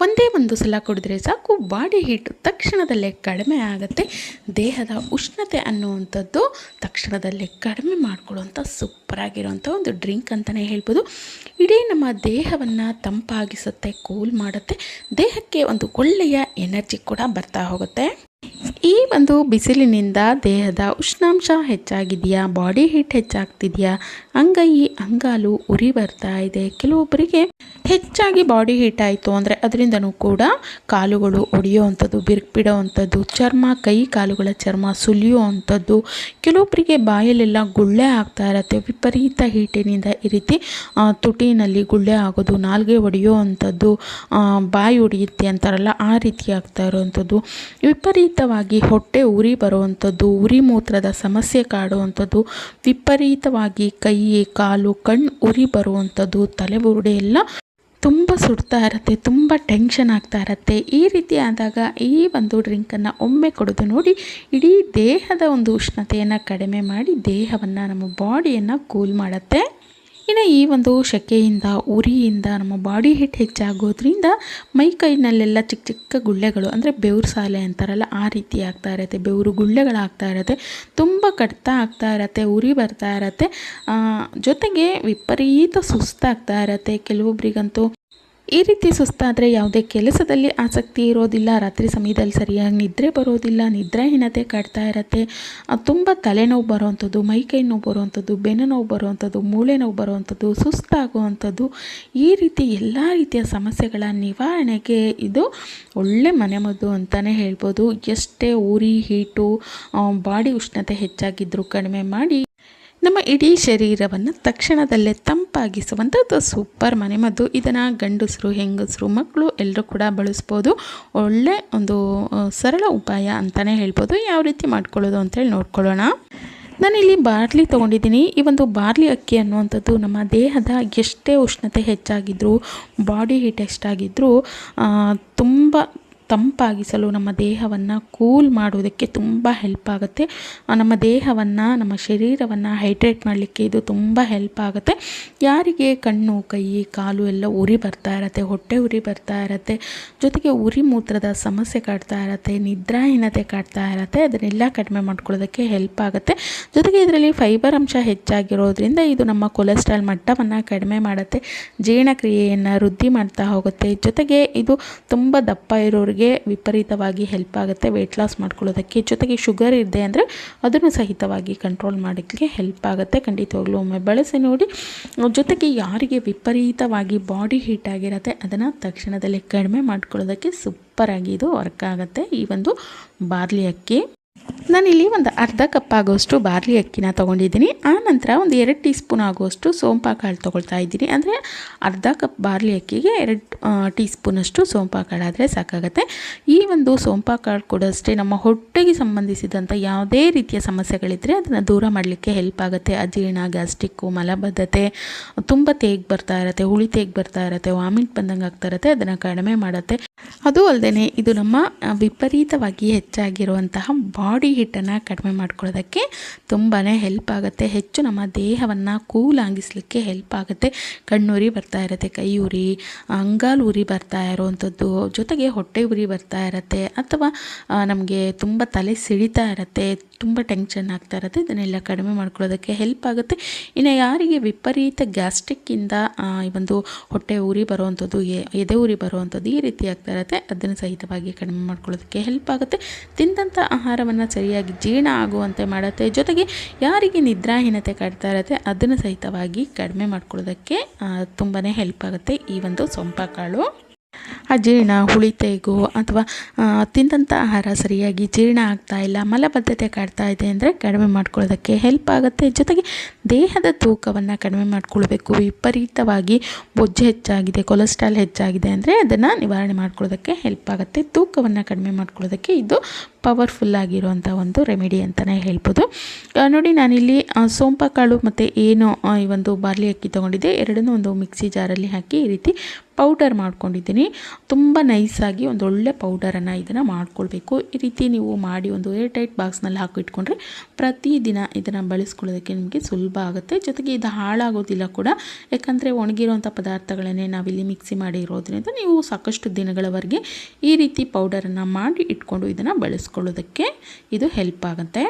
ಒಂದೇ ಒಂದು ಸಲ ಕುಡಿದ್ರೆ ಸಾಕು, ಬಾಡಿ ಹೀಟ್ ತಕ್ಷಣದಲ್ಲೇ ಕಡಿಮೆ ಆಗುತ್ತೆ. ದೇಹದ ಉಷ್ಣತೆ ಅನ್ನುವಂಥದ್ದು ತಕ್ಷಣದಲ್ಲೇ ಕಡಿಮೆ ಮಾಡ್ಕೊಳ್ಳುವಂಥ ಸೂಪರಾಗಿರುವಂಥ ಒಂದು ಡ್ರಿಂಕ್ ಅಂತಲೇ ಹೇಳ್ಬೋದು. ಇಡೀ ನಮ್ಮ ದೇಹವನ್ನು ತಂಪಾಗಿಸುತ್ತೆ, ಕೂಲ್ ಮಾಡುತ್ತೆ. ದೇಹಕ್ಕೆ ಒಂದು ಒಳ್ಳೆಯ ಎನರ್ಜಿ ಕೂಡ ಬರ್ತಾ ಹೋಗುತ್ತೆ. ಈ ಒಂದು ಬಿಸಿಲಿನಿಂದ ದೇಹದ ಉಷ್ಣಾಂಶ ಹೆಚ್ಚಾಗಿದೆಯಾ? Body heat ಹೆಚ್ಚಾಗ್ತಿದೆಯಾ? ಅಂಗೈ ಅಂಗಾಲು ಉರಿ ಬರ್ತಾ ಇದೆ. ಕೆಲವೊಬ್ಬರಿಗೆ ಹೆಚ್ಚಾಗಿ ಬಾಡಿ ಹೀಟ್ ಆಯಿತು ಅಂದರೆ ಅದರಿಂದನೂ ಕೂಡ ಕಾಲುಗಳು ಒಡೆಯುವಂಥದ್ದು ಬಿರುಕು ಬಿಡೋವಂಥದ್ದು ಚರ್ಮ, ಕೈ ಕಾಲುಗಳ ಚರ್ಮ ಸುಲಿಯುವಂಥದ್ದು. ಕೆಲವೊಬ್ಬರಿಗೆ ಬಾಯಲ್ಲೆಲ್ಲ ಗುಳ್ಳೆ ಆಗ್ತಾ ಇರತ್ತೆ. ವಿಪರೀತ ಹೀಟಿನಿಂದ ಈ ರೀತಿ ತುಟಿನಲ್ಲಿ ಗುಳ್ಳೆ ಆಗೋದು, ನಾಲ್ಗೆ ಒಡೆಯುವಂಥದ್ದು ಬಾಯಿ ಒಡೆಯುತ್ತೆ ಅಂತಾರಲ್ಲ, ಆ ರೀತಿ ಆಗ್ತಾ ಇರುವಂಥದ್ದು. ವಿಪರೀತವಾಗಿ ಹೊಟ್ಟೆ ಉರಿ ಬರುವಂಥದ್ದು, ಉರಿ ಮೂತ್ರದ ಸಮಸ್ಯೆ ಕಾಡುವಂಥದ್ದು, ವಿಪರೀತವಾಗಿ ಕೈ ಕಾಲು ಕಣ್ಣು ಉರಿ ಬರುವಂಥದ್ದು, ತಲೆ ಬುರುಡೆ ಎಲ್ಲ ತುಂಬ ಸುಡ್ತಾ ಇರುತ್ತೆ, ತುಂಬ ಟೆನ್ಷನ್ ಆಗ್ತಾ ಇರುತ್ತೆ. ಈ ರೀತಿ ಆದಾಗ ಈ ಒಂದು ಡ್ರಿಂಕನ್ನು ಒಮ್ಮೆ ಕುಡಿದು ನೋಡಿ ಇಡೀ ದೇಹದ ಒಂದು ಉಷ್ಣತೆಯನ್ನು ಕಡಿಮೆ ಮಾಡಿ ದೇಹವನ್ನು ನಮ್ಮ ಬಾಡಿಯನ್ನು ಕೂಲ್ ಮಾಡುತ್ತೆ. ಇನ್ನು ಈ ಒಂದು ಶೆಕೆಯಿಂದ, ಉರಿಯಿಂದ, ನಮ್ಮ ಬಾಡಿ ಹಿಟ್ ಹೆಚ್ಚಾಗೋದ್ರಿಂದ ಮೈ ಕೈನಲ್ಲೆಲ್ಲ ಚಿಕ್ಕ ಚಿಕ್ಕ ಗುಳ್ಳೆಗಳು, ಅಂದರೆ ಬೆವರು ಸಾಲೆ ಅಂತಾರಲ್ಲ, ಆ ರೀತಿ ಆಗ್ತಾ ಇರುತ್ತೆ. ಬೆವರು ಗುಳ್ಳೆಗಳಾಗ್ತಾ ಇರುತ್ತೆ. ತುಂಬ ಕಟ್ತಾ ಆಗ್ತಾ ಇರತ್ತೆ, ಉರಿ ಬರ್ತಾ ಇರತ್ತೆ. ಜೊತೆಗೆ ವಿಪರೀತ ಸುಸ್ತಾಗ್ತಾ ಇರತ್ತೆ. ಕೆಲವೊಬ್ರಿಗಂತೂ ಈ ರೀತಿ ಸುಸ್ತಾದರೆ ಯಾವುದೇ ಕೆಲಸದಲ್ಲಿ ಆಸಕ್ತಿ ಇರೋದಿಲ್ಲ. ರಾತ್ರಿ ಸಮಯದಲ್ಲಿ ಸರಿಯಾಗಿ ನಿದ್ರೆ ಬರೋದಿಲ್ಲ. ನಿದ್ರಾಹೀನತೆ ಕಾಡ್ತಾ ಇರತ್ತೆ. ತುಂಬ ತಲೆನೋವು ಬರುವಂಥದ್ದು ಮೈಕೈ ನೋವು ಬರುವಂಥದ್ದು ಬೆನ್ನು ನೋವು ಬರುವಂಥದ್ದು ಮೂಳೆ ನೋವು ಬರುವಂಥದ್ದು ಸುಸ್ತಾಗುವಂಥದ್ದು. ಈ ರೀತಿ ಎಲ್ಲ ರೀತಿಯ ಸಮಸ್ಯೆಗಳ ನಿವಾರಣೆಗೆ ಇದು ಒಳ್ಳೆ ಮನೆಮದ್ದು ಅಂತಲೇ ಹೇಳ್ಬೋದು. ಎಷ್ಟೇ ಉರಿ ಹೀಟು ಬಾಡಿ ಉಷ್ಣತೆ ಹೆಚ್ಚಾಗಿದ್ದರೂ ಕಡಿಮೆ ಮಾಡಿ ನಮ್ಮ ಇಡೀ ಶರೀರವನ್ನು ತಕ್ಷಣದಲ್ಲೇ ತಂಪಾಗಿಸುವಂಥದ್ದು. ಸೂಪರ್ ಮನೆಮದ್ದು ಇದನ್ನು ಗಂಡಸರು, ಹೆಂಗಸರು, ಮಕ್ಕಳು ಎಲ್ಲರೂ ಕೂಡ ಬಳಸ್ಬೋದು. ಒಳ್ಳೆ ಒಂದು ಸರಳ ಉಪಾಯ ಅಂತಲೇ ಹೇಳ್ಬೋದು. ಯಾವ ರೀತಿ ಮಾಡ್ಕೊಳ್ಳೋದು ಅಂತೇಳಿ ನೋಡ್ಕೊಳ್ಳೋಣ. ನಾನಿಲ್ಲಿ ಬಾರ್ಲಿ ತೊಗೊಂಡಿದ್ದೀನಿ. ಈ ಒಂದು ಬಾರ್ಲಿ ಅಕ್ಕಿ ಅನ್ನುವಂಥದ್ದು ನಮ್ಮ ದೇಹದ ಎಷ್ಟೇ ಉಷ್ಣತೆ ಹೆಚ್ಚಾಗಿದ್ದರೂ ಬಾಡಿ ಹೀಟ್ ಎಷ್ಟಾಗಿದ್ದರೂ ತುಂಬ ತಂಪಾಗಿಸಲು ನಮ್ಮ ದೇಹವನ್ನು ಕೂಲ್ ಮಾಡುವುದಕ್ಕೆ ತುಂಬ ಹೆಲ್ಪ್ ಆಗುತ್ತೆ. ನಮ್ಮ ದೇಹವನ್ನು, ನಮ್ಮ ಶರೀರವನ್ನು ಹೈಡ್ರೇಟ್ ಮಾಡಲಿಕ್ಕೆ ಇದು ತುಂಬ ಹೆಲ್ಪ್ ಆಗುತ್ತೆ. ಯಾರಿಗೆ ಕಣ್ಣು, ಕೈ, ಕಾಲು ಎಲ್ಲ ಉರಿ ಬರ್ತಾ ಇರತ್ತೆ, ಹೊಟ್ಟೆ ಉರಿ ಬರ್ತಾ ಇರತ್ತೆ, ಜೊತೆಗೆ ಉರಿ ಮೂತ್ರದ ಸಮಸ್ಯೆ ಕಾಡ್ತಾ ಇರತ್ತೆ, ನಿದ್ರಾಹೀನತೆ ಕಾಡ್ತಾ ಇರತ್ತೆ, ಅದನ್ನೆಲ್ಲ ಕಡಿಮೆ ಮಾಡ್ಕೊಳ್ಳೋದಕ್ಕೆ ಹೆಲ್ಪ್ ಆಗುತ್ತೆ. ಜೊತೆಗೆ ಇದರಲ್ಲಿ ಫೈಬರ್ ಅಂಶ ಹೆಚ್ಚಾಗಿರೋದ್ರಿಂದ ಇದು ನಮ್ಮ ಕೊಲೆಸ್ಟ್ರಾಲ್ ಮಟ್ಟವನ್ನು ಕಡಿಮೆ ಮಾಡುತ್ತೆ. ಜೀರ್ಣಕ್ರಿಯೆಯನ್ನು ವೃದ್ಧಿ ಮಾಡ್ತಾ ಹೋಗುತ್ತೆ. ಜೊತೆಗೆ ಇದು ತುಂಬ ದಪ್ಪ ಇರೋರಿಗೆ ವಿಪರೀತವಾಗಿ ಹೆಲ್ಪ್ ಆಗುತ್ತೆ ವೆಯ್ಟ್ ಲಾಸ್ ಮಾಡ್ಕೊಳ್ಳೋದಕ್ಕೆ. ಜೊತೆಗೆ ಶುಗರ್ ಇದೆ ಅಂದರೆ ಅದನ್ನು ಸಹಿತವಾಗಿ ಕಂಟ್ರೋಲ್ ಮಾಡೋಕ್ಕೆ ಹೆಲ್ಪ್ ಆಗುತ್ತೆ. ಖಂಡಿತವಾಗ್ಲೂ ಒಮ್ಮೆ ಬಳಸಿ ನೋಡಿ. ಜೊತೆಗೆ ಯಾರಿಗೆ ವಿಪರೀತವಾಗಿ ಬಾಡಿ ಹೀಟ್ ಆಗಿರುತ್ತೆ, ಅದನ್ನು ತಕ್ಷಣದಲ್ಲಿ ಕಡಿಮೆ ಮಾಡ್ಕೊಳ್ಳೋದಕ್ಕೆ ಸೂಪರಾಗಿ ಇದು ವರ್ಕ್ ಆಗುತ್ತೆ. ಈ ಒಂದು ಬಾರ್ಲಿ ಅಕ್ಕಿ ನಾನಿಲ್ಲಿ ಒಂದು ಅರ್ಧ ಕಪ್ ಆಗೋಷ್ಟು ಬಾರ್ಲಿ ಅಕ್ಕಿನ ತೊಗೊಂಡಿದ್ದೀನಿ. ಆ ನಂತರ ಒಂದು ಎರಡು ಟೀ ಸ್ಪೂನ್ ಆಗುವಷ್ಟು ಸೋಂಪಾ ಕಾಳು ತೊಗೊಳ್ತಾ ಇದ್ದೀನಿ. ಅಂದರೆ ಅರ್ಧ ಕಪ್ ಬಾರ್ಲಿ ಅಕ್ಕಿಗೆ ಎರಡು ಟೀ ಸ್ಪೂನಷ್ಟು ಸೋಂಪಾ ಕಾಳು ಆದರೆ ಸಾಕಾಗುತ್ತೆ. ಈ ಒಂದು ಸೋಂಪಾ ಕಾಳು ಕೂಡ ಅಷ್ಟೇ ನಮ್ಮ ಹೊಟ್ಟೆಗೆ ಸಂಬಂಧಿಸಿದಂಥ ಯಾವುದೇ ರೀತಿಯ ಸಮಸ್ಯೆಗಳಿದ್ದರೆ ಅದನ್ನು ದೂರ ಮಾಡಲಿಕ್ಕೆ ಹೆಲ್ಪ್ ಆಗುತ್ತೆ. ಅಜೀರ್ಣ ಗ್ಯಾಸ್ಟಿಕ್ಕು ಮಲಬದ್ಧತೆ, ತುಂಬ ತೇಗ್ ಬರ್ತಾ ಇರುತ್ತೆ, ಹುಳಿ ತೇಗ್ ಬರ್ತಾ ಇರುತ್ತೆ, ವಾಮಿಟ್ ಬಂದಂಗೆ ಆಗ್ತಾ ಇರುತ್ತೆ, ಅದನ್ನು ಕಡಿಮೆ ಮಾಡುತ್ತೆ. ಅದು ಅಲ್ಲದೆ ಇದು ನಮ್ಮ ವಿಪರೀತವಾಗಿ ಹೆಚ್ಚಾಗಿರುವಂತಹ ಬಾಡಿ ಹೀಟನ್ನು ಕಡಿಮೆ ಮಾಡ್ಕೊಳ್ಳೋದಕ್ಕೆ ತುಂಬಾ ಹೆಲ್ಪ್ ಆಗುತ್ತೆ. ಹೆಚ್ಚು ನಮ್ಮ ದೇಹವನ್ನು ಕೂಲ್ ಆಗಿಸ್ಲಿಕ್ಕೆ ಹೆಲ್ಪ್ ಆಗುತ್ತೆ. ಕಣ್ಣುರಿ ಬರ್ತಾ ಇರುತ್ತೆ ಕೈ ಉರಿ ಅಂಗಾಲು ಉರಿ ಬರ್ತಾ ಇರೋವಂಥದ್ದು ಜೊತೆಗೆ ಹೊಟ್ಟೆ ಉರಿ ಬರ್ತಾ ಇರುತ್ತೆ, ಅಥವಾ ನಮಗೆ ತುಂಬ ತಲೆ ಸಿಡಿತಾ ಇರುತ್ತೆ, ತುಂಬ ಟೆನ್ಷನ್ ಆಗ್ತಾ ಇರುತ್ತೆ, ಇದನ್ನೆಲ್ಲ ಕಡಿಮೆ ಮಾಡ್ಕೊಳ್ಳೋದಕ್ಕೆ ಹೆಲ್ಪ್ ಆಗುತ್ತೆ. ಇನ್ನು ಯಾರಿಗೆ ವಿಪರೀತ ಗ್ಯಾಸ್ಟ್ರಿಕ್ಕಿಂದ ಈ ಒಂದು ಹೊಟ್ಟೆ ಉರಿ ಬರುವಂಥದ್ದು ಎದೆ ಉರಿ ಬರುವಂಥದ್ದು ಈ ರೀತಿ ಆಗ್ತಾ ಇರುತ್ತೆ, ಅದನ್ನು ಸಹಿತವಾಗಿ ಕಡಿಮೆ ಮಾಡ್ಕೊಳ್ಳೋದಕ್ಕೆ ಹೆಲ್ಪ್ ಆಗುತ್ತೆ. ತಿಂದಂಥ ಆಹಾರವನ್ನು ಸರಿಯಾಗಿ ಜೀರ್ಣ ಆಗುವಂತೆ ಮಾಡುತ್ತೆ. ಜೊತೆಗೆ ಯಾರಿಗೆ ನಿದ್ರಾಹೀನತೆ ಕಾಡ್ತಾ ಇರುತ್ತೆ ಅದನ್ನು ಸಹಿತವಾಗಿ ಕಡಿಮೆ ಮಾಡ್ಕೊಳ್ಳೋದಕ್ಕೆ ತುಂಬಾ ಹೆಲ್ಪ್ ಆಗುತ್ತೆ ಈ ಒಂದು ಸೊಂಪಕಾಳು. ಅಜೀರ್ಣ ಹುಳಿತೇಗು ಅಥವಾ ತಿಂದಂಥ ಆಹಾರ ಸರಿಯಾಗಿ ಜೀರ್ಣ ಆಗ್ತಾ ಇಲ್ಲ, ಮಲಬದ್ಧತೆ ಕಾಡ್ತಾ ಇದೆ ಅಂದರೆ ಕಡಿಮೆ ಮಾಡ್ಕೊಳ್ಳೋದಕ್ಕೆ ಹೆಲ್ಪ್ ಆಗುತ್ತೆ. ಜೊತೆಗೆ ದೇಹದ ತೂಕವನ್ನು ಕಡಿಮೆ ಮಾಡ್ಕೊಳ್ಬೇಕು. ವಿಪರೀತವಾಗಿ ಬೊಜ್ಜು ಹೆಚ್ಚಾಗಿದೆ ಕೊಲೆಸ್ಟ್ರಾಲ್ ಹೆಚ್ಚಾಗಿದೆ ಅಂದರೆ ಅದನ್ನು ನಿವಾರಣೆ ಮಾಡ್ಕೊಳ್ಳೋದಕ್ಕೆ ಹೆಲ್ಪ್ ಆಗುತ್ತೆ. ತೂಕವನ್ನು ಕಡಿಮೆ ಮಾಡ್ಕೊಳ್ಳೋದಕ್ಕೆ ಇದು ಪವರ್ಫುಲ್ ಆಗಿರುವಂಥ ಒಂದು ರೆಮಿಡಿ ಅಂತಲೇ ಹೇಳ್ಬೋದು. ನೋಡಿ ನಾನಿಲ್ಲಿ ಸೋಂಪ ಕಾಳು ಮತ್ತು ಏನು ಈ ಒಂದು ಬಾರ್ಲಿ ಅಕ್ಕಿ ತೊಗೊಂಡಿದ್ದೆ. ಎರಡನ್ನೂ ಒಂದು ಮಿಕ್ಸಿ ಜಾರಲ್ಲಿ ಹಾಕಿ ಈ ರೀತಿ ಪೌಡರ್ ಮಾಡ್ಕೊಂಡಿದ್ದೀನಿ. ತುಂಬ ನೈಸಾಗಿ ಒಂದು ಒಳ್ಳೆ ಪೌಡರನ್ನು ಇದನ್ನು ಮಾಡ್ಕೊಳ್ಬೇಕು. ಈ ರೀತಿ ನೀವು ಮಾಡಿ ಒಂದು ಏರ್ ಟೈಟ್ ಬಾಕ್ಸ್ನಲ್ಲಿ ಹಾಕಿಟ್ಕೊಂಡ್ರೆ ಪ್ರತಿದಿನ ಇದನ್ನು ಬಳಸ್ಕೊಳ್ಳೋದಕ್ಕೆ ನಿಮಗೆ ಸುಲಭ ಆಗುತ್ತೆ. ಜೊತೆಗೆ ಇದು ಹಾಳಾಗೋದಿಲ್ಲ ಕೂಡ. ಯಾಕಂದರೆ ಒಣಗಿರುವಂಥ ಪದಾರ್ಥಗಳನ್ನೇ ನಾವಿಲ್ಲಿ ಮಿಕ್ಸಿ ಮಾಡಿ ಇರೋದ್ರಿಂದ ನೀವು ಸಾಕಷ್ಟು ದಿನಗಳವರೆಗೆ ಈ ರೀತಿ ಪೌಡರನ್ನು ಮಾಡಿ ಇಟ್ಕೊಂಡು ಇದನ್ನು ಬಳಸ್ಕೊಳ್ಳೋದಕ್ಕೆ ಇದು ಹೆಲ್ಪ್ ಆಗುತ್ತೆ.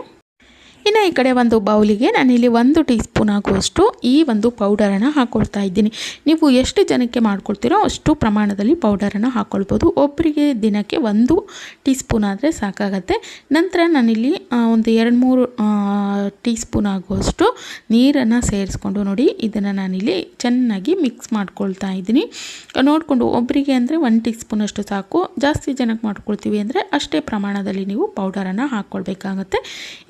ಇನ್ನು ಈ ಕಡೆ ಒಂದು ಬೌಲಿಗೆ ನಾನಿಲ್ಲಿ ಒಂದು ಟೀ ಸ್ಪೂನ್ ಆಗುವಷ್ಟು ಈ ಒಂದು ಪೌಡರನ್ನು ಹಾಕ್ಕೊಳ್ತಾ ಇದ್ದೀನಿ. ನೀವು ಎಷ್ಟು ಜನಕ್ಕೆ ಮಾಡ್ಕೊಳ್ತೀರೋ ಅಷ್ಟು ಪ್ರಮಾಣದಲ್ಲಿ ಪೌಡರನ್ನು ಹಾಕ್ಕೊಳ್ಬೋದು ಒಬ್ಬರಿಗೆ ದಿನಕ್ಕೆ ಒಂದು ಟೀ ಸ್ಪೂನ್ ಆದರೆ ಸಾಕಾಗತ್ತೆ. ನಂತರ ನಾನಿಲ್ಲಿ ಒಂದು ಎರಡು ಮೂರು ಟೀ ಸ್ಪೂನ್ ಆಗುವಷ್ಟು ನೀರನ್ನು ಸೇರಿಸ್ಕೊಂಡು ನೋಡಿ, ಇದನ್ನು ನಾನಿಲ್ಲಿ ಚೆನ್ನಾಗಿ ಮಿಕ್ಸ್ ಮಾಡ್ಕೊಳ್ತಾ ಇದ್ದೀನಿ. ನೋಡಿಕೊಂಡು ಒಬ್ಬರಿಗೆ ಅಂದರೆ ಒಂದು ಟೀ ಸ್ಪೂನಷ್ಟು ಸಾಕು. ಜಾಸ್ತಿ ಜನಕ್ಕೆ ಮಾಡ್ಕೊಳ್ತೀವಿ ಅಂದರೆ ಅಷ್ಟೇ ಪ್ರಮಾಣದಲ್ಲಿ ನೀವು ಪೌಡರನ್ನು ಹಾಕ್ಕೊಳ್ಬೇಕಾಗತ್ತೆ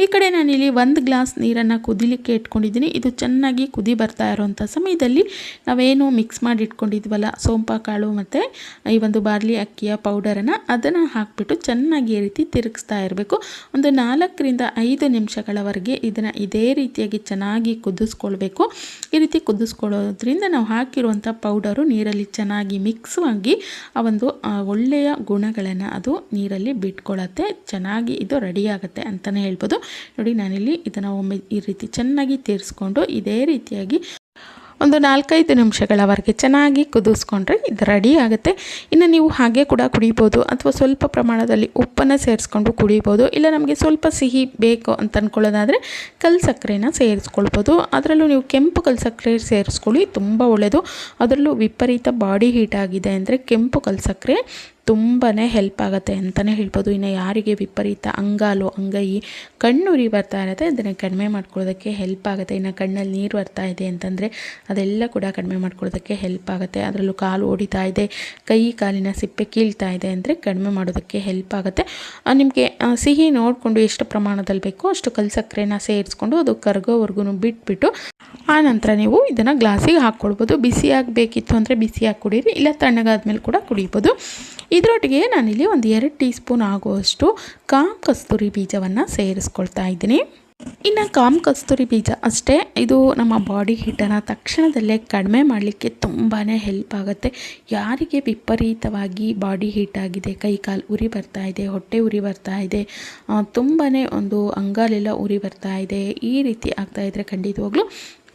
ಈ ಕಡೆ ನಾನಿಲ್ಲಿ ಒಂದು ಗ್ಲಾಸ್ ನೀರನ್ನು ಕುದಿಲಿಕ್ಕೆ ಇಟ್ಕೊಂಡಿದ್ದೀನಿ. ಇದು ಚೆನ್ನಾಗಿ ಕುದಿ ಬರ್ತಾ ಇರೋವಂಥ ಸಮಯದಲ್ಲಿ ನಾವೇನು ಮಿಕ್ಸ್ ಮಾಡಿ ಇಟ್ಕೊಂಡಿದ್ವಲ್ಲ, ಸೋಂಪ, ಕಾಳು ಮತ್ತು ಈ ಒಂದು ಬಾರ್ಲಿ ಅಕ್ಕಿಯ ಪೌಡರನ್ನು ಅದನ್ನು ಹಾಕಿಬಿಟ್ಟು ಚೆನ್ನಾಗಿ ಈ ರೀತಿ ತಿರುಗಿಸ್ತಾ ಇರಬೇಕು. ಒಂದು ನಾಲ್ಕರಿಂದ ಐದು ನಿಮಿಷಗಳವರೆಗೆ ಇದನ್ನು ಇದೇ ರೀತಿಯಾಗಿ ಚೆನ್ನಾಗಿ ಕುದಿಸ್ಕೊಳ್ಬೇಕು. ಈ ರೀತಿ ಕುದಿಸ್ಕೊಳ್ಳೋದ್ರಿಂದ ನಾವು ಹಾಕಿರುವಂಥ ಪೌಡರು ನೀರಲ್ಲಿ ಚೆನ್ನಾಗಿ ಮಿಕ್ಸ್ ಆಗಿ ಆ ಒಂದು ಒಳ್ಳೆಯ ಗುಣಗಳನ್ನು ಅದು ನೀರಲ್ಲಿ ಬಿಟ್ಕೊಳ್ಳುತ್ತೆ ಚೆನ್ನಾಗಿ ಇದು ರೆಡಿ ಆಗುತ್ತೆ ಅಂತಲೇ ಹೇಳ್ಬೋದು. ನೋಡಿ ನಾನಿಲ್ಲಿ ಇದನ್ನು ಒಮ್ಮೆ ಈ ರೀತಿ ಚೆನ್ನಾಗಿ ತೀರಿಸ್ಕೊಂಡು ಇದೇ ರೀತಿಯಾಗಿ ಒಂದು ನಾಲ್ಕೈದು ನಿಮಿಷಗಳವರೆಗೆ ಚೆನ್ನಾಗಿ ಕುದಿಸ್ಕೊಂಡ್ರೆ ಇದು ರೆಡಿ ಆಗುತ್ತೆ. ಇನ್ನು ನೀವು ಹಾಗೆ ಕೂಡ ಕುಡಿಬೋದು ಅಥವಾ ಸ್ವಲ್ಪ ಪ್ರಮಾಣದಲ್ಲಿ ಉಪ್ಪನ್ನು ಸೇರಿಸ್ಕೊಂಡು ಕುಡಿಬೋದು. ಇಲ್ಲ ನಮಗೆ ಸ್ವಲ್ಪ ಸಿಹಿ ಬೇಕು ಅಂತ ಅಂದ್ಕೊಳ್ಳೋದಾದರೆ ಕಲ್ಲು ಸಕ್ಕರೆನ ಸೇರಿಸ್ಕೊಳ್ಬೋದು. ಅದರಲ್ಲೂ ನೀವು ಕೆಂಪು ಕಲ್ಲು ಸಕ್ಕರೆ ಸೇರಿಸ್ಕೊಳ್ಳಿ, ತುಂಬ ಒಳ್ಳೆಯದು ಅದರಲ್ಲೂ ವಿಪರೀತ ಬಾಡಿ ಹೀಟ್ ಆಗಿದೆ ಅಂದರೆ ಕೆಂಪು ಕಲ್ಲು ಸಕ್ಕರೆ ತುಂಬಾ ಹೆಲ್ಪ್ ಆಗುತ್ತೆ ಅಂತಲೇ ಹೇಳ್ಬೋದು. ಇನ್ನು ಯಾರಿಗೆ ವಿಪರೀತ ಅಂಗಾಲು, ಅಂಗೈ, ಕಣ್ಣುರಿ ಬರ್ತಾ ಇರುತ್ತೆ, ಅದನ್ನು ಕಡಿಮೆ ಮಾಡ್ಕೊಳ್ಳೋದಕ್ಕೆ ಹೆಲ್ಪ್ ಆಗುತ್ತೆ. ಇನ್ನು ಕಣ್ಣಲ್ಲಿ ನೀರು ಬರ್ತಾ ಇದೆ ಅಂತಂದರೆ ಅದೆಲ್ಲ ಕೂಡ ಕಡಿಮೆ ಮಾಡ್ಕೊಳ್ಳೋದಕ್ಕೆ ಹೆಲ್ಪ್ ಆಗುತ್ತೆ. ಅದರಲ್ಲೂ ಕಾಲು ಓಡಿತಾ ಇದೆ, ಕೈ, ಕಾಲಿನ ಸಿಪ್ಪೆ ಕೀಳ್ತಾ ಇದೆ ಅಂದರೆ ಕಡಿಮೆ ಮಾಡೋದಕ್ಕೆ ಹೆಲ್ಪ್ ಆಗುತ್ತೆ. ನಿಮಗೆ ಸಿಹಿ ನೋಡಿಕೊಂಡು ಎಷ್ಟು ಪ್ರಮಾಣದಲ್ಲಿ ಬೇಕೋ ಅಷ್ಟು ಕಲ್ ಸಕ್ಕರೆನ ಸೇರಿಸ್ಕೊಂಡು ಅದು ಕರಗೋವರೆಗೂ ಬಿಟ್ಬಿಟ್ಟು ಆ ನಂತರ ನೀವು ಇದನ್ನು ಗ್ಲಾಸಿಗೆ ಹಾಕ್ಕೊಳ್ಬೋದು. ಬಿಸಿಯಾಗಿ ಬೇಕಿತ್ತು ಅಂದರೆ ಬಿಸಿಯಾಗಿ ಕುಡೀರಿ. ಇಲ್ಲ ತಣ್ಣಗಾದ್ಮೇಲೆ ಕೂಡ ಕುಡಿಬೋದು. ಇದರೊಟ್ಟಿಗೆ ನಾನಿಲ್ಲಿ ಒಂದು ಎರಡು ಟೀ ಸ್ಪೂನ್ ಆಗುವಷ್ಟು ಕಾಮ್ ಕಸ್ತೂರಿ ಬೀಜವನ್ನು ಸೇರಿಸ್ಕೊಳ್ತಾ ಇದ್ದೀನಿ. ಇನ್ನು ಕಾಮ್ ಕಸ್ತೂರಿ ಬೀಜ ಅಷ್ಟೇ. ಇದು ನಮ್ಮ ಬಾಡಿ ಹೀಟನ್ನು ತಕ್ಷಣದಲ್ಲೇ ಕಡಿಮೆ ಮಾಡಲಿಕ್ಕೆ ತುಂಬಾ ಹೆಲ್ಪ್ ಆಗುತ್ತೆ. ಯಾರಿಗೆ ವಿಪರೀತವಾಗಿ ಬಾಡಿ ಹೀಟ್ ಆಗಿದೆ ಕೈ ಕಾಲು ಉರಿ ಬರ್ತಾ ಇದೆ, ಹೊಟ್ಟೆ ಉರಿ ಬರ್ತಾ ಇದೆ ತುಂಬಾ ಒಂದು ಅಂಗಾಲೆಲ್ಲ ಉರಿ ಬರ್ತಾ ಇದೆ, ಈ ರೀತಿ ಆಗ್ತಾ ಇದ್ದರೆ ಖಂಡಿತವಾಗ್ಲೂ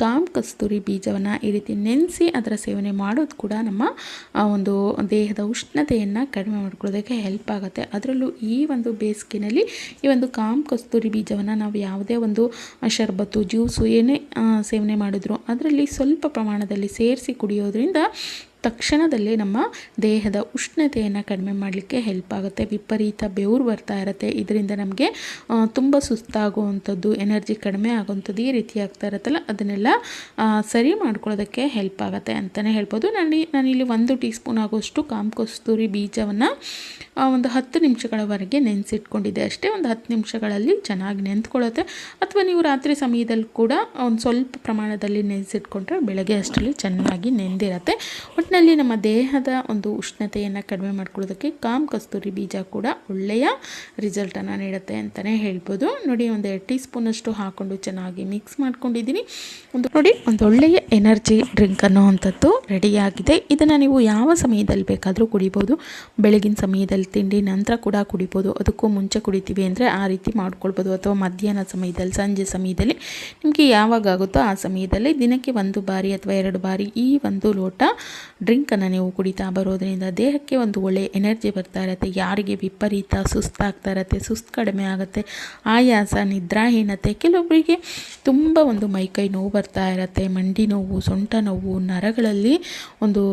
ಕಾಮ್ ಕಸ್ತೂರಿ ಬೀಜವನ್ನು ಈ ರೀತಿ ನೆನೆಸಿ ಅದರ ಸೇವನೆ ಮಾಡೋದು ಕೂಡ ನಮ್ಮ ಒಂದು ದೇಹದ ಉಷ್ಣತೆಯನ್ನು ಕಡಿಮೆ ಮಾಡ್ಕೊಳ್ಳೋದಕ್ಕೆ ಹೆಲ್ಪ್ ಆಗುತ್ತೆ. ಅದರಲ್ಲೂ ಈ ಒಂದು ಬೇಸಿಗೆನಲ್ಲಿ ಈ ಒಂದು ಕಾಮ್ ಕಸ್ತೂರಿ ಬೀಜವನ್ನು ನಾವು ಯಾವುದೇ ಒಂದು ಶರ್ಬತ್ತು, ಜ್ಯೂಸು ಏನೇ ಸೇವನೆ ಮಾಡಿದ್ರು, ಅದರಲ್ಲಿ ಸ್ವಲ್ಪ ಪ್ರಮಾಣದಲ್ಲಿ ಸೇರಿಸಿ ಕುಡಿಯೋದ್ರಿಂದ ತಕ್ಷಣದಲ್ಲೇ ನಮ್ಮ ದೇಹದ ಉಷ್ಣತೆಯನ್ನು ಕಡಿಮೆ ಮಾಡಲಿಕ್ಕೆ ಹೆಲ್ಪ್ ಆಗುತ್ತೆ. ವಿಪರೀತ ಬೆವರು ಬರ್ತಾ ಇರುತ್ತೆ. ಇದರಿಂದ ನಮಗೆ ತುಂಬ ಸುಸ್ತಾಗುವಂಥದ್ದು ಎನರ್ಜಿ ಕಡಿಮೆ ಆಗುವಂಥದ್ದು ಈ ರೀತಿ ಆಗ್ತಾ ಇರುತ್ತಲ್ಲ, ಅದನ್ನೆಲ್ಲ ಸರಿ ಮಾಡ್ಕೊಳ್ಳೋದಕ್ಕೆ ಹೆಲ್ಪ್ ಆಗುತ್ತೆ ಅಂತಲೇ ಹೇಳ್ಬೋದು. ನಾನು ನಾನಿಲ್ಲಿ ಒಂದು ಟೀ ಸ್ಪೂನ್ ಆಗುವಷ್ಟು ಕಾಮ್ ಕಸ್ತೂರಿ ಬೀಜವನ್ನು ಒಂದು ಹತ್ತು ನಿಮಿಷಗಳವರೆಗೆ ನೆನೆಸಿಟ್ಕೊಂಡಿದ್ದೆ ಅಷ್ಟೇ. ಒಂದು ಹತ್ತು ನಿಮಿಷಗಳಲ್ಲಿ ಚೆನ್ನಾಗಿ ನೆನೆದುಕೊಳ್ಳುತ್ತೆ ಅಥವಾ ನೀವು ರಾತ್ರಿ ಸಮಯದಲ್ಲಿ ಕೂಡ ಒಂದು ಸ್ವಲ್ಪ ಪ್ರಮಾಣದಲ್ಲಿ ನೆನೆಸಿಟ್ಕೊಂಡ್ರೆ ಬೆಳಗ್ಗೆ ಅಷ್ಟರಲ್ಲಿ ಚೆನ್ನಾಗಿ ನೆಂದಿರತ್ತೆ. ಒಟ್ಟಿನಲ್ಲಿ ನಮ್ಮ ದೇಹದ ಒಂದು ಉಷ್ಣತೆಯನ್ನು ಕಡಿಮೆ ಮಾಡ್ಕೊಳ್ಳೋದಕ್ಕೆ ಕಾಮ್ ಕಸ್ತೂರಿ ಬೀಜ ಕೂಡ ಒಳ್ಳೆಯ ರಿಸಲ್ಟನ್ನು ನೀಡುತ್ತೆ ಅಂತಲೇ ಹೇಳ್ಬೋದು. ನೋಡಿ, ಒಂದು ಎರಡು ಟೀ ಸ್ಪೂನಷ್ಟು ಹಾಕ್ಕೊಂಡು ಚೆನ್ನಾಗಿ ಮಿಕ್ಸ್ ಮಾಡ್ಕೊಂಡಿದ್ದೀನಿ. ಒಂದು ನೋಡಿ, ಒಂದು ಒಳ್ಳೆಯ ಎನರ್ಜಿ ಡ್ರಿಂಕ್ ಅನ್ನೋವಂಥದ್ದು ರೆಡಿಯಾಗಿದೆ ಇದನ್ನು ನೀವು ಯಾವ ಸಮಯದಲ್ಲಿ ಬೇಕಾದರೂ ಕುಡಿಬೋದು. ಬೆಳಗಿನ ಸಮಯದಲ್ಲಿ, ತಿಂಡಿ ನಂತರ ಕೂಡ ಕುಡಿಬೋದು. ಅದಕ್ಕೂ ಮುಂಚೆ ಕುಡಿತೀವಿ ಅಂದರೆ ಆ ರೀತಿ ಮಾಡ್ಕೊಳ್ಬೋದು. ಅಥವಾ ಮಧ್ಯಾಹ್ನ ಸಮಯದಲ್ಲಿ, ಸಂಜೆ ಸಮಯದಲ್ಲಿ ನಿಮಗೆ ಯಾವಾಗ ಆಗುತ್ತೋ ಆ ಸಮಯದಲ್ಲಿ ದಿನಕ್ಕೆ ಒಂದು ಬಾರಿ ಅಥವಾ ಎರಡು ಬಾರಿ ಈ ಒಂದು ಲೋಟ ಡ್ರಿಂಕನ್ನು ನೀವು ಕುಡಿತಾ ಬರೋದರಿಂದ ದೇಹಕ್ಕೆ ಒಂದು ಒಳ್ಳೆಯ ಎನರ್ಜಿ ಬರ್ತಾ ಇರತ್ತೆ. ಯಾರಿಗೆ ವಿಪರೀತ ಸುಸ್ತಾಗ್ತಾ ಇರತ್ತೆ ಸುಸ್ತು ಕಡಿಮೆ ಆಗುತ್ತೆ, ಆಯಾಸ, ನಿದ್ರಾಹೀನತೆ, ಕೆಲವೊಬ್ಬರಿಗೆ ತುಂಬ ಒಂದು ಮೈಕೈ ನೋವು ಬರ್ತಾ ಇರತ್ತೆ. ಮಂಡಿ ನೋವು, ಸೊಂಟ ನೋವು, ನರಗಳಲ್ಲಿ ಒಂದು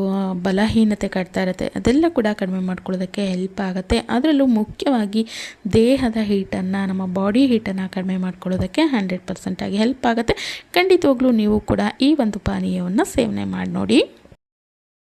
ಬಲಹೀನತೆ ಕಾಡ್ತಾ ಇರತ್ತೆ. ಅದೆಲ್ಲ ಕೂಡ ಕಡಿಮೆ ಮಾಡ್ಕೊಳ್ಳೋದಕ್ಕೆ ಹೆಲ್ಪ್ ಆಗುತ್ತೆ. ಅದರಲ್ಲೂ ಮುಖ್ಯವಾಗಿ ದೇಹದ ಹೀಟನ್ನು ನಮ್ಮ ಬಾಡಿ ಹೀಟನ್ನು ಕಡಿಮೆ ಮಾಡ್ಕೊಳ್ಳೋದಕ್ಕೆ ಹಂಡ್ರೆಡ್ ಪರ್ಸೆಂಟಾಗಿ ಹೆಲ್ಪ್ ಆಗುತ್ತೆ. ಖಂಡಿತವಾಗ್ಲೂ ನೀವು ಕೂಡ ಈ ಒಂದು ಪಾನೀಯವನ್ನು ಸೇವನೆ ಮಾಡಿ ನೋಡಿ.